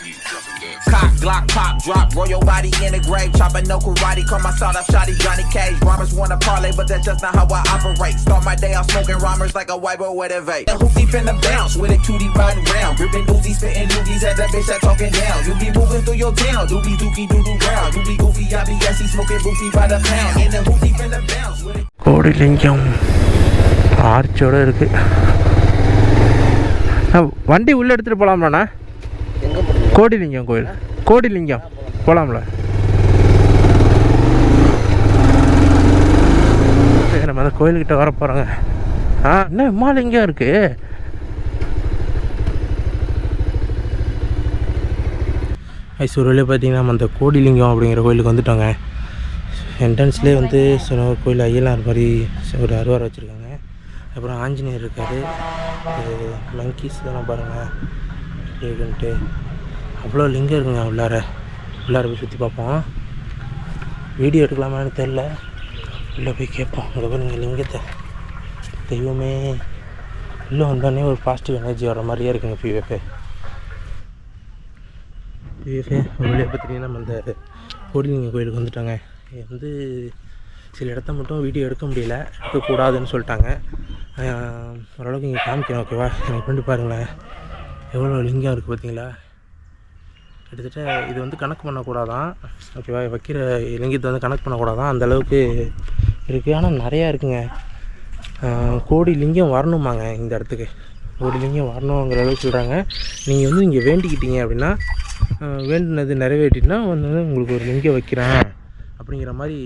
Cock, Glock, pop, drop, roll your body in the grave. Chopping no karate, call my sawed off shotty Johnny Cage. Rhymers wanna parlay, but that's just not how I operate. Start my day off smoking rhymers like a white boy with a vape. The hoopty finna bounce with a cutie riding round. Gripping doozies, spitting doogies at that bitch that talking down. You be moving through your town, doobie dookie doo doo round. You be goofy, I be assy, smoking goofy by the pound. And the hoopty finna bounce with a Kodilingam ஆர்ச்சோட இருக்கு அண்ணா, வண்டி உள்ளே எடுத்துகிட்டு போகலாம்லண்ணா கோடிலிங்கம் கோயில். கோடிலிங்கம். போகலாம்ல நம்ம அந்த கோயில்கிட்ட வர போகிறோங்க ஆ என்ன இம்மாலிங்கம் இருக்கு? மைசூரில் பார்த்தீங்கன்னா நம்ம அந்த கோடிலிங்கம் அப்படிங்கிற கோயிலுக்கு வந்துட்டோங்க. என்ட்ரன்ஸ்லேயே வந்து சில கோயில் ஐயனார் மாதிரி ஒரு அருவார் வச்சுருக்காங்க. அப்புறம் ஆஞ்சநேயர் இருக்கார். மங்கீஸ் இதெல்லாம் பாருங்கள் எப்படி இருக்குன்ட்டு. அவ்வளோ லிங்கம் இருக்குங்க உள்ளார. உள்ளார போய் சுற்றி பார்ப்போம். வீடியோ எடுக்கலாமான்னு தெரில. உள்ளே போய் கேட்போம். அங்கே பாருங்க லிங்கத்தை. தெய்வமே. உள்ளே வந்தோடனே ஒரு பாசிட்டிவ் எனர்ஜி வர மாதிரியே இருக்குங்க பிஎஃப் பிஎஃப் உள்ளே பார்த்தீங்கன்னா நம்ம இந்த கோடிலிங்க கோயிலுக்கு வந்துட்டோங்க. வந்து சில இடத்த மட்டும் வீடியோ எடுக்க முடியல. எடுக்கக்கூடாதுன்னு சொல்லிட்டாங்க. ஓரளவுக்கு இங்கே காமிக்கிறேன் ஓகேவா எனக்கு ஃப்ரெண்டு பாருங்களேன். எவ்வளோ லிங்கம் இருக்குது பார்த்தீங்களா? கிட்டத்தட்ட இது வந்து கணக்கு பண்ணக்கூடாதான். ஓகேவா? வைக்கிற லிங்கத்தை வந்து கணக்கு பண்ணக்கூடாதான் அந்த அளவுக்கு இருக்குது. ஆனால் நிறையா இருக்குங்க. கோடி லிங்கம் வரணுமாங்க இந்த இடத்துக்கு. கோடி லிங்கம் வரணுங்கிற அளவுக்கு சொல்கிறாங்க நீங்கள் வந்து இங்கே வேண்டிக்கிட்டீங்க அப்படின்னா வேண்டினது நிறைவேற்றிட்டுனா வந்து உங்களுக்கு ஒரு லிங்கம் வைக்கிறேன் அப்படிங்கிற மாதிரி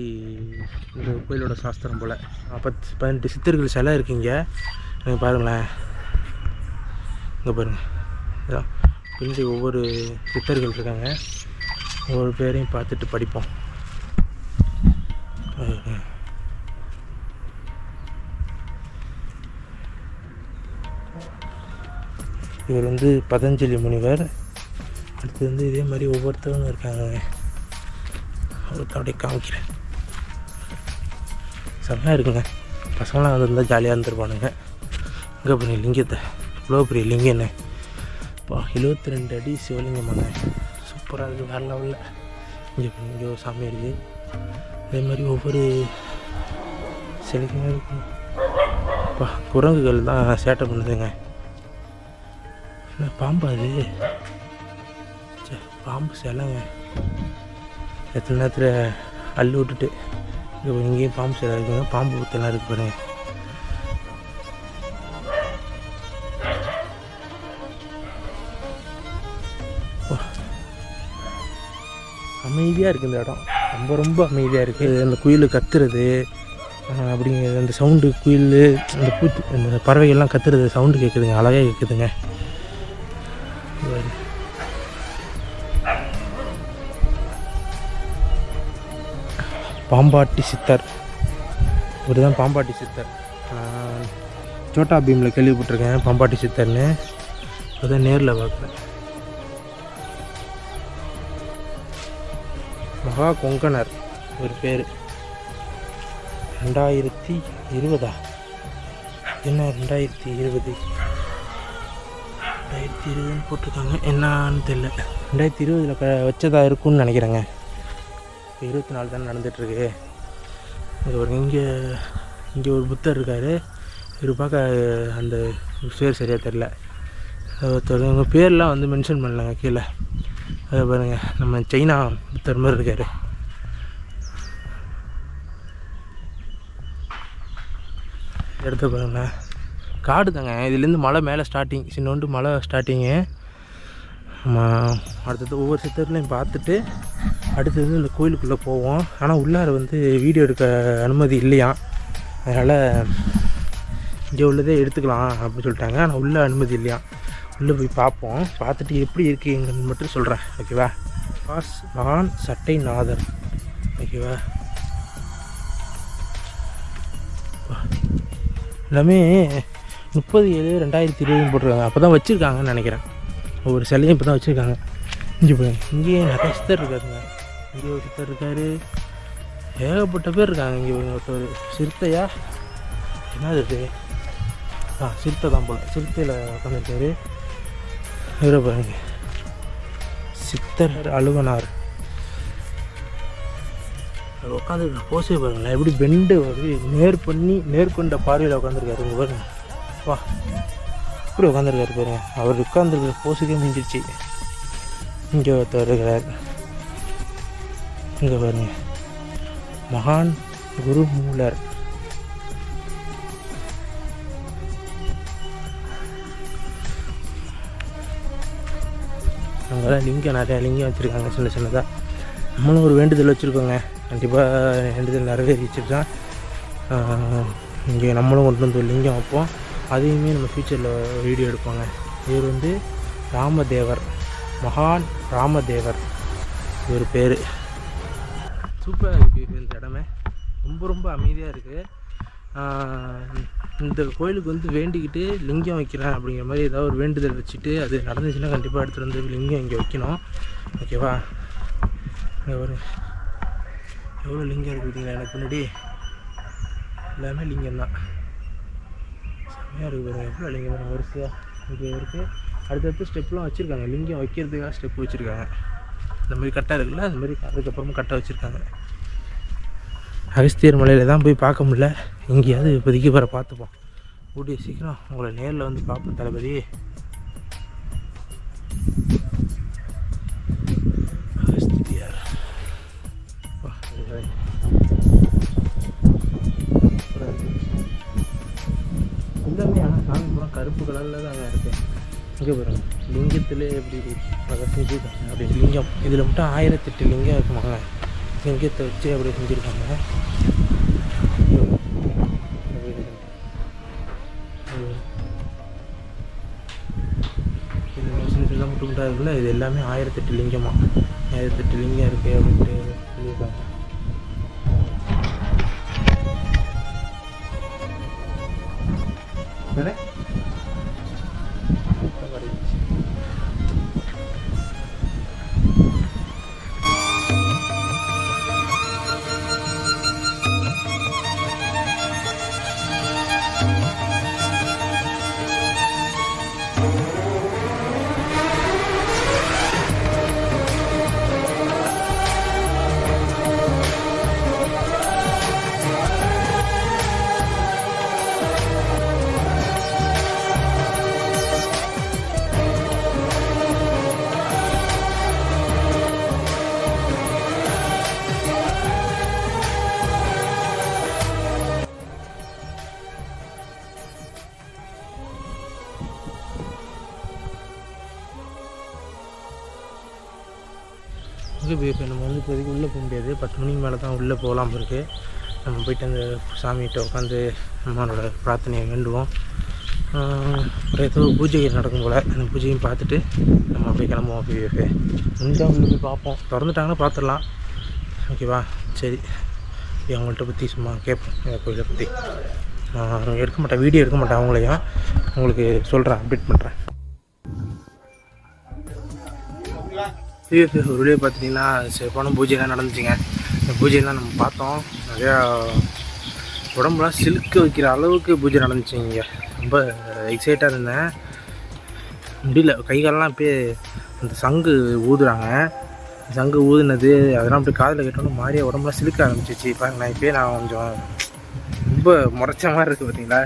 இந்த கோயிலோட சாஸ்திரம் போல். பத்து பதினெட்டு சித்தர்கள் சிலை இருக்குங்க. நீங்கள் பாருங்களேன். இங்கே பாருங்கள் இதான் பிரிஞ்சு ஒவ்வொரு சித்தர்கள் இருக்காங்க. ஒவ்வொரு பேரையும் பார்த்துட்டு படிப்போம். இவர் வந்து பதஞ்சலி முனிவர். அடுத்து வந்து இதே மாதிரி ஒவ்வொருத்தவங்க இருக்காங்க. அவருக்கு அப்படியே காமிக்கிறேன். செம்மையாக இருக்குங்க. பசங்களாம் வந்திருந்தால் ஜாலியாக இருந்துருப்பானுங்க. இங்கே பண்ணி லிங்கத்தை. இவ்வளோ பெரிய லிங்கம் என்ன? அப்பா எழுபத்தி ரெண்டு அடி சிவலிங்கமான சூப்பராக இருக்குது வேறு லெவலில் இங்கே இங்கே ஒரு சாமி இருக்குது அதே மாதிரி ஒவ்வொரு சிலைக்குமே இருக்கும் அப்பா குரங்குகள் தான் சேட்டை பண்ணுதுங்க. என்ன அது? சே பாம்பு சிலைங்க. எத்தனை நேரத்தில் அள்ளி விட்டுட்டு இங்கே இங்கேயும் பாம்பு சிலை இருக்குங்க பாம்பு புத்தெல்லாம் இருக்கு பாருங்கள் அமைதியாக இருக்குது இந்த இடம். ரொம்ப ரொம்ப அமைதியாக இருக்குது அந்த குயில் கத்துறது அப்படிங்கிறது அந்த சவுண்டு குயில் அந்த பூத்து அந்த பறவைகள்லாம் கத்துறது சவுண்டு கேட்குதுங்க அழகாக கேட்குதுங்க பாம்பாட்டி சித்தர். இவர் தான் பாம்பாட்டி சித்தர். சோட்டா பீமில் கேள்விப்பட்டிருக்கேன் பாம்பாட்டி சித்தர்னு. அதான் நேரில் பார்க்குறேன் மகா கொங்கணர் ஒரு பேர். ரெண்டாயிரத்தி இருபதா? என்ன ரெண்டாயிரத்தி இருபது? ரெண்டாயிரத்தி இருபதுன்னு போட்டிருக்காங்க. என்னான்னு தெரில ரெண்டாயிரத்தி இருபதில் க வச்சதா இருக்கும்னு நினைக்கிறேங்க. இப்போ இருபத்தி நாலு தானே நடந்துகிட்ருக்கு இங்கே ஒரு இங்கே இங்கே ஒரு புத்தர் இருக்கார். இவர் பார்க்க அந்த பேர் சரியாக தெரில ஒருத்தர் உங்கள் பேர்லாம் வந்து மென்ஷன் பண்ணலங்க கீழே. அதை பாருங்கள் நம்ம சைனா புத்தர் மாதிரி இருக்கார். எடுத்து பாருங்களேன் காடு தாங்க இதுலேருந்து மலை மேலே ஸ்டார்டிங் சின்னோண்டு மலை ஸ்டார்டிங்கு நம்ம அடுத்தது ஒவ்வொரு சித்தர்லையும் பார்த்துட்டு அடுத்தது இந்த கோயிலுக்குள்ளே போவோம். ஆனால் உள்ளார வந்து வீடியோ எடுக்க அனுமதி இல்லையா? அதனால் இங்கே உள்ளதே எடுத்துக்கலாம் அப்படின்னு சொல்லிட்டாங்க. ஆனால் உள்ளே அனுமதி இல்லையா? உள்ளே போய் பார்ப்போம். பார்த்துட்டு எப்படி இருக்குங்கன்னு மட்டும் சொல்கிறேன் ஓகேவா பாஸ் நான் சட்டை நாதர் ஓகேவா எல்லாமே முப்பது ஏழு ரெண்டாயிரத்தி இருபதுன்னு போட்டிருக்காங்க. அப்போ தான் வச்சுருக்காங்கன்னு நினைக்கிறேன். ஒவ்வொரு சிலையும் இப்போ தான் வச்சுருக்காங்க. இங்கே போய் இங்கேயே நிறைய சித்தர் இருக்காருங்க. இங்கே ஒரு சித்தர் இருக்கார். ஏகப்பட்ட பேர் இருக்காங்க இங்கே ஒருத்தர் சிறுத்தையா? என்னது இது? ஆ சிறுத்தை தான் போல. சிறுத்தையில் உட்காந்துருக்காரு இவரை பாருங்க சித்தர் அலுவனார் உட்காந்துருக்க உட்காந்து போசே பாருங்களேன் எப்படி பெண்டு வந்து நேர் பண்ணி நேர்கொண்ட பார்வையில் உட்காந்துருக்காரு இங்கே பாருங்க. வா. இப்படி உட்காந்துருக்காரு பாருங்க அவர் உட்காந்துருக்கிற போஸுக்கே முடிஞ்சிருச்சு இங்கே ஒருத்தர் இருக்கிறார். இங்கே பாருங்க. மகான் குருமூலர் அங்கெல்லாம் லிங்கம் நிறையா லிங்கம் வச்சுருக்காங்க சின்ன சின்னதாக நம்மளும் ஒரு வேண்டுதல் வச்சுருக்கோங்க. கண்டிப்பாக வேண்டுதல் நிறைவேறிச்சுட்டா இங்கே நம்மளும் கொண்டு வந்து ஒரு லிங்கம் வைப்போம். அதையுமே நம்ம ஃப்யூச்சரில் வீடியோ எடுப்போங்க. இவர் வந்து ராமதேவர் மகான் ராமதேவர் இவர் பேர். சூப்பராக இருக்குது இந்த இடமே ரொம்ப ரொம்ப அமைதியாக இருக்குது இந்த கோயிலுக்கு வந்து வேண்டிக்கிட்டு லிங்கம் வைக்கிறேன் அப்படிங்கிற மாதிரி ஏதாவது ஒரு வேண்டுதல் வச்சுட்டு அது நடந்துச்சுன்னா கண்டிப்பாக எடுத்துகிட்டு வந்து லிங்கம் இங்கே வைக்கணும். ஓகேவா? இங்கே ஒரு எவ்வளோ லிங்கம் இருக்குது எனக்கு முன்னாடி எல்லாமே லிங்கம் தான் செம்மையாக இருக்குது பாருங்கள் எவ்வளோ லிங்கம் பாருங்க. வரிசையாக இங்கே இருக்குது அடுத்தடுத்து ஸ்டெப்லாம் வச்சுருக்காங்க. லிங்கம் வைக்கிறதுக்காக ஸ்டெப் வச்சுருக்காங்க. இந்த மாதிரி கட்டாக இருக்குல்ல அந்த மாதிரி அதுக்கப்புறமும் கட்டை வச்சுருக்காங்க. அகஸ்தியர் மலையில் தான் போய் பார்க்க முடியல. எங்கேயாவது இப்போதைக்கு வர பார்த்துப்போம். கூடிய சீக்கிரம் உங்களை நேரில் வந்து பார்ப்போம் தளபதி. அகஸ்தியார் எல்லாமே ஆனால் சாமி பூரா கருப்பு கலரில் தான் இருக்கு. இங்கே பாருங்க லிங்கத்திலே எப்படி அதை செஞ்சுருக்காங்க அப்படி லிங்கம். இதில் மட்டும் ஆயிரத்தெட்டு லிங்கம் இருக்குமாங்க. லிங்கத்தை வச்சு அப்படி செஞ்சுருக்காங்க சின்ன சின்ன முட்டு இருக்குல்ல இது எல்லாமே ஆயிரத்தெட்டு லிங்கமாக ஆயிரத்தெட்டு லிங்கம் இருக்குது அப்படின்ட்டு ஓகே இப்போ இப்போ நம்ம வந்து இப்போதைக்கு உள்ளே போக முடியாது. பத்து மணிக்கு மேலே தான் உள்ளே போகலாம் இருக்கு. நம்ம போயிட்டு அந்த சாமிகிட்ட உட்காந்து நம்மளோட பிரார்த்தனையை வேண்டுவோம். ஏதோ பூஜை நடக்கும் போல். அந்த பூஜையும் பார்த்துட்டு நம்ம அப்படியே கிளம்புவோம். அப்படியே முடிஞ்சால் உள்ள போய் பார்ப்போம். திறந்துட்டாங்கன்னா பார்த்துடலாம். ஓகேவா சரி. அவங்கள்ட்ட பற்றி சும்மா கேட்போம். இந்த கோயிலை பற்றி நான் எடுக்க மாட்டேன். வீடியோ எடுக்க மாட்டேன். அவங்களையும். உங்களுக்கு சொல்கிறேன் அப்டேட் பண்ணுறேன் பிஎஃப் ஒரு வழியாக பார்த்தீங்கன்னா சிறப்பான பூஜைலாம் நடந்துச்சுங்க. இந்த பூஜைலாம் நம்ம பார்த்தோம். நிறையா உடம்புலாம் சிலுக்க வைக்கிற அளவுக்கு பூஜை நடந்துச்சுங்க. ரொம்ப எக்ஸைட்டாக இருந்தேன். முடியல. கை காலெல்லாம் அப்படியே அந்த சங்கு ஊதுறாங்க. சங்கு ஊதுனது அதெல்லாம் அப்படியே காதில் கேட்டோன்னு மாதிரியே உடம்புலாம் சிலுக்க ஆரம்பிச்சிச்சு. பாருங்க நான் இப்போயே நான் கொஞ்சம் ரொம்ப முறைச்ச மாதிரி இருக்குது பார்த்தீங்களா?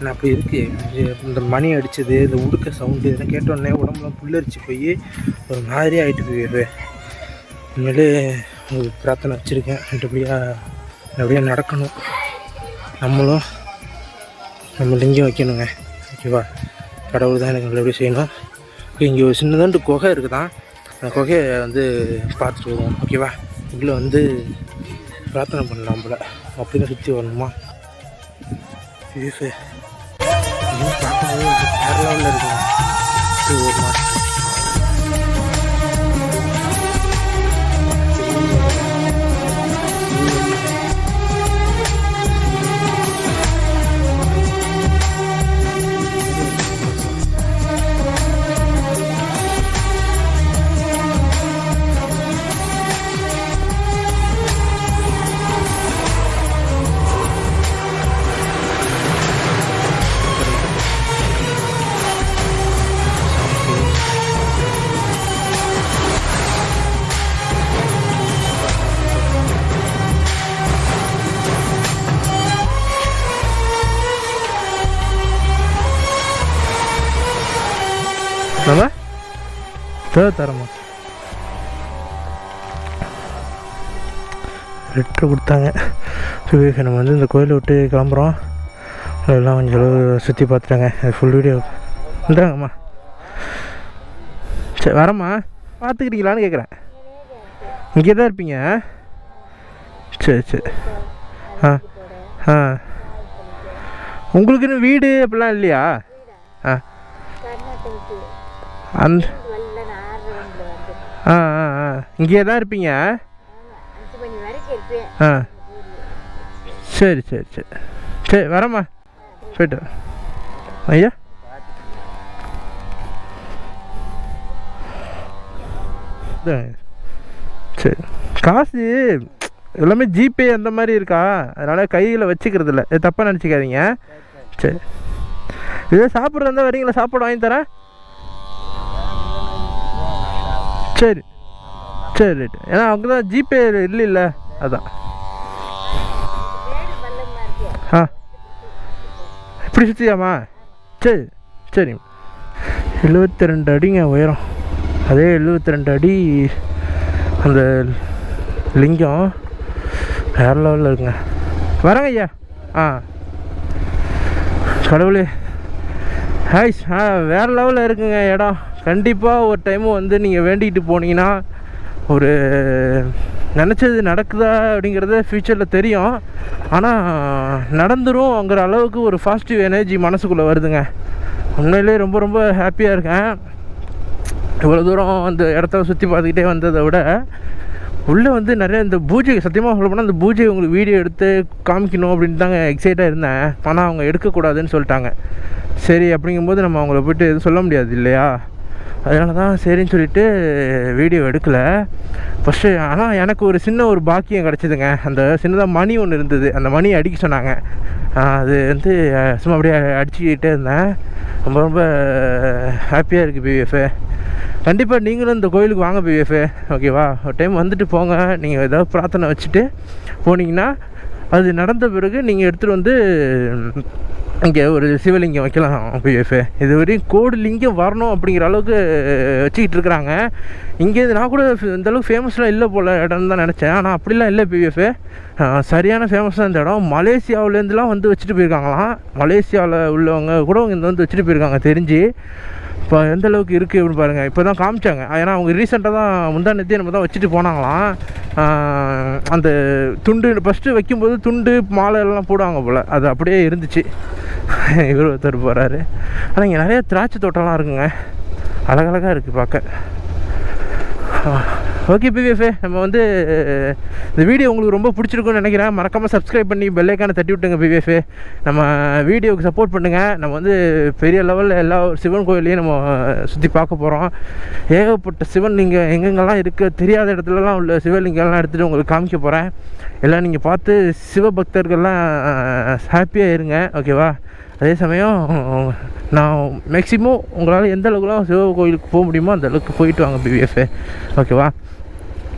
நான் அப்படி இருக்குது இந்த மணி அடித்தது இந்த உடுக்க சவுண்டு இதெல்லாம் கேட்டோடனே உடம்புலாம் புல்லரிச்சு போய் ஒரு மாதிரி ஆகிட்டு போயிடுது இனிமேல் ஒரு பிரார்த்தனை வச்சுருக்கேன். அப்படியா நல்லபடியாக நடக்கணும். நம்மளும் நம்ம லிங்கம் வைக்கணுங்க. ஓகேவா? கடவுள் தான் எனக்கு நல்லபடியாக செய்யணும். இங்கே ஒரு சின்னதாண்டு குகை இருக்குதான். அந்த குகையை வந்து பார்த்துட்டு வருவோம். ஓகேவா? உள்ளே வந்து பிரார்த்தனை பண்ணலாம் போல. அப்படி சுற்றி வரணுமா? இது பார்க்கும்போது வேறு கேரளாவில் இருக்குங்க இது ஒரு மாதம் நம்ம தேர்ட் தரமா? லெட்ரு கொடுத்தாங்க. சரி நம்ம வந்து இந்த கோயிலை விட்டு கிளம்புறோம். எல்லாம் கொஞ்சம் அளவு சுற்றி பார்த்துட்டாங்க. ஃபுல் வீடியோ வந்துடுறாங்கம்மா. சரி வரம்மா. பார்த்துக்கிறீங்களான்னு கேட்குறேன். இங்கே தான் இருப்பீங்க? சரி சரி. ஆ ஆ. உங்களுக்குன்னு வீடு அப்படிலாம் இல்லையா? ஆ. அந்த ஆ ஆ ஆ. இங்கே தான் இருப்பீங்க? ஆ. சரி சரி சரி. சரி வரேம்மா. போயிட்டு. ஐயா. சரி. காசு எல்லாமே ஜிபே அந்த மாதிரி இருக்கா? அதனால் கையில் வச்சுக்கிறது இல்லை தப்பாக நினச்சிக்காதீங்க. சரி. இதே சாப்பிட்றதா வரீங்களா? சாப்பாடு வாங்கி தரேன். சரி. சரி ரைட்டு. ஏன்னா அவங்க தான் ஜிபே இல்லைல்ல. அதான். ஆ. இப்படி சுற்றியாமா சரி சரி. எழுபத்தி ரெண்டு அடிங்க உயரம். அதே எழுபத்தி ரெண்டு அடி அந்த லிங்கம் வேறு லெவலில் இருக்குங்க. வரேங்க ஐயா. ஆ. கடவுளே. ஹாய்ஸ் ஆ வேறு லெவலில் இருக்குங்க இடம். கண்டிப்பாக ஒரு டைமும் வந்து நீங்கள் வேண்டிக்கிட்டு போனீங்கன்னா ஒரு நினச்சது நடக்குதா அப்படிங்கிறத ஃப்யூச்சரில் தெரியும். ஆனால் நடந்துரும்ங்கிற அளவுக்கு ஒரு பாசிட்டிவ் எனர்ஜி மனசுக்குள்ளே வருதுங்க. உண்மையிலே ரொம்ப ரொம்ப ஹாப்பியாக இருக்கேன். இவ்வளோ தூரம் அந்த இடத்த சுற்றி பார்த்துக்கிட்டே வந்ததை விட உள்ளே வந்து நிறைய இந்த பூஜை சத்தியமாக சொல்ல போனால் இந்த பூஜை உங்களுக்கு வீடியோ எடுத்து காமிக்கணும் அப்படின்னு தாங்க எக்ஸைட்டாக இருந்தேன். ஆனால் அவங்க எடுக்கக்கூடாதுன்னு சொல்லிட்டாங்க. சரி அப்படிங்கும்போது நம்ம அவங்கள போயிட்டு எதுவும் சொல்ல முடியாது இல்லையா? அதனால தான் சரின்னு சொல்லிட்டு வீடியோ எடுக்கலை. ஃபஸ்ட்டு ஆனால் எனக்கு ஒரு சின்ன ஒரு பாக்கியம் கிடச்சிதுங்க. அந்த சின்னதாக மணி ஒன்று இருந்தது. அந்த மணி அடிக்க சொன்னாங்க. அது வந்து சும்மா அப்படியே அடிச்சுக்கிட்டே இருந்தேன். ரொம்ப ரொம்ப ஹாப்பியாக இருக்குது பிவிஎஃப் கண்டிப்பாக நீங்களும் இந்த கோயிலுக்கு வாங்க பிவிஎஃப் ஓகேவா ஒரு டைம் வந்துட்டு போங்க. நீங்கள் ஏதாவது பிரார்த்தனை வச்சுட்டு போனீங்கன்னா அது நடந்த பிறகு நீங்கள் எடுத்துகிட்டு வந்து இங்கே ஒரு சிவலிங்கம் வைக்கலாம் பிஎஃப் இது வரையும் கோடி லிங்கம் வரணும் அப்படிங்கிற அளவுக்கு வச்சுக்கிட்டு இருக்கிறாங்க. இங்கே நான் கூட இந்த அளவுக்கு ஃபேமஸ்லாம் இல்லை போல் இடம்னு தான் நினச்சேன். ஆனால் அப்படிலாம் இல்லை பிஎஃப் சரியான ஃபேமஸாக இந்த இடம். மலேசியாவிலேருந்துலாம் வந்து வச்சுட்டு போயிருக்காங்களாம். மலேசியாவில் உள்ளவங்க கூட இங்கே வந்து வச்சுட்டு போயிருக்காங்க தெரிஞ்சு. இப்போ எந்த அளவுக்கு இருக்குது அப்படின்னு பாருங்கள் இப்போ தான் காமிச்சாங்க. ஏன்னா அவங்க ரீசெண்டாக தான் முந்தா நேத்தி நம்ம தான் வச்சுட்டு போனாங்களாம். அந்த துண்டு ஃபஸ்ட்டு வைக்கும்போது துண்டு மாலை எல்லாம் போடுவாங்க போல். அது அப்படியே இருந்துச்சு. இவர் ஒருத்தர் போகிறாரு ஆனால் இங்கே நிறைய திராட்சை தோட்டம்லாம் இருக்குங்க. அழகழகாக இருக்குது பார்க்க. ஓகே பிவிஎஃப் நம்ம வந்து இந்த வீடியோ உங்களுக்கு ரொம்ப பிடிச்சிருக்கும்னு நினைக்கிறேன். மறக்காமல் சப்ஸ்கிரைப் பண்ணி பெல்லைக்கான தட்டி விட்டுங்க பிவிஎஃப் நம்ம வீடியோவுக்கு சப்போர்ட் பண்ணுங்கள் நம்ம வந்து பெரிய லெவலில் எல்லா சிவன் கோயிலையும் நம்ம சுற்றி பார்க்க போகிறோம் ஏகப்பட்ட சிவன் நீங்கள் எங்கெங்கெல்லாம் இருக்க தெரியாத இடத்துலலாம் உள்ள சிவலிங்கம்லாம் எடுத்துகிட்டு உங்களுக்கு காமிக்க போகிறேன் எல்லாம் நீங்கள் பார்த்து சிவபக்தர்கள்லாம் ஹாப்பியாக இருங்க. ஓகேவா அதே சமயம் நான் மேக்ஸிமம் உங்களால் எந்த அளவுக்குலாம் சிவ கோயிலுக்கு போக முடியுமோ அந்த அளவுக்கு போயிட்டு வாங்க பிவிஎஃப் ஓகேவா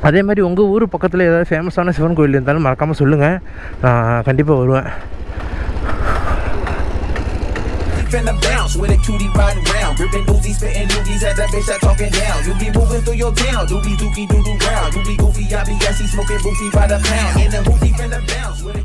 அதே மாதிரி உங்கள் ஊர் பக்கத்தில் ஏதாவது ஃபேமஸான சிவன் கோயில் இருந்தாலும் மறக்காமல் சொல்லுங்கள் நான் கண்டிப்பாக வருவேன் Finna bounce with a cutie riding round. Ripping Uzi, spitting loogies at that bitch that talking down. You be moving through your town. Doobie dookie doo doo round. You be goofy, I be gassy, smoking boofy by the pound. In the hoopty finna bounce with a